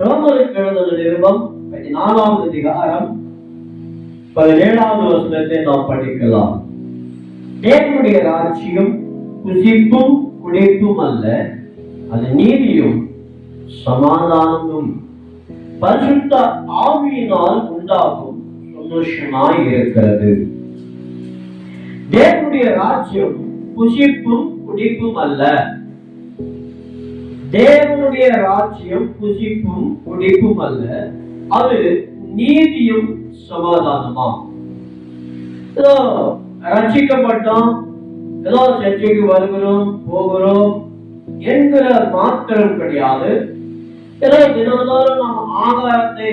ரோமருக்கு எழுதுள்ள நிருபம் பதினாலாவது அதிகாரம் பதினேழாவது வசனத்தை நாம் படிக்கலாம். தேவனுடைய ராஜ்யம் புசிப்பும் குடிப்பும் அல்ல அது நீதியும் சமாதானமும் பரிசுத்த ஆவியினால் உண்டாகும் சந்தோஷமாய் இருக்கிறது. தேவனுடைய ராஜ்யம் புசிப்பும் குடிப்பும் அல்ல தேவனுடைய ராஜ்யம் புசிப்பும் குடிப்பும் அல்ல அது நீதியும் சமாதானமா ஏதோ ரட்சிக்கப்பட்டோம் ஏதோ சர்ச்சைக்கு வருகிறோம் போகிறோம் என்கிற மாத்திரம் கிடையாது ஏதோ தினந்தோறும் நாம் ஆகாரத்தை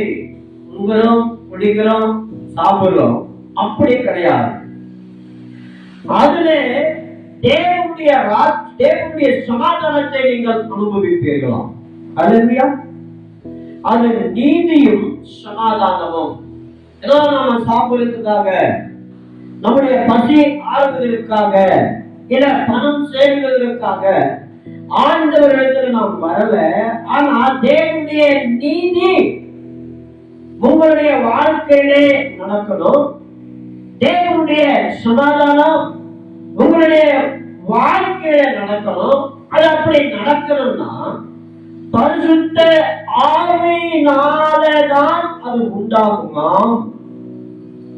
உண்கிறோம் குடிக்கிறோம் சாப்பிடுறோம் அப்படி கிடையாது. அதுல தேவ தேவனுடைய தேவனுடைய சமாதானத்தை நீங்கள் அனுபவிப்பீர்களாம் அல்லையா அது நீதியும் சமாதானமும். ஏதோ நாம சாப்பிடுறதுக்காக நம்முடைய பசி ஆறுவதற்காக இல்ல பணம் சேருவதற்காக ஆண்டவரிடத்தில் நாம் வரல. ஆனா தேவனுடைய நீதி உங்களுடைய வாழ்க்கையிலே நடக்கணும். தேவனுடைய சமாதானம் உங்களுடைய வாழ்க்கையில நடக்கணும். அது அப்படி நடக்கணும்னா பரிசுத்த ஆவியினாலதான் அது உண்டாகுமா?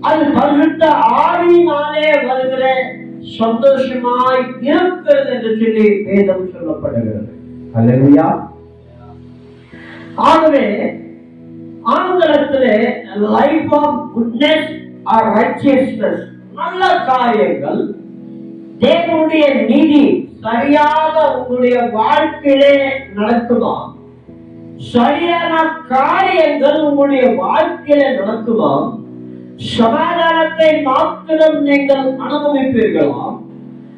அது பரிசுத்த ஆவியினாலே வருகிற சந்தோஷமாய் இருக்கிறது என்று சொல்லி வேதம் சொல்லப்படுகிறது. அல்லையா ஆகவே ஆங்கிலத்திலே life of goodness or righteousness நல்ல காரியங்கள் தேவனுடைய நீதி சரியாக உங்களுடைய வாழ்க்கையிலே நடக்குமா? சரியான காரியங்கள் உங்களுடைய வாழ்க்கையில நடக்குமா? சமாதானத்தை மாத்திரம் நீங்கள் அனுபவிப்பீர்களாம்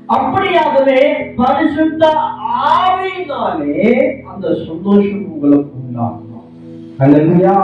அப்படியாகவே பரிசுத்த ஆவியினாலே அந்த சந்தோஷம் உங்களுக்கு உண்டாகும்? அல்லா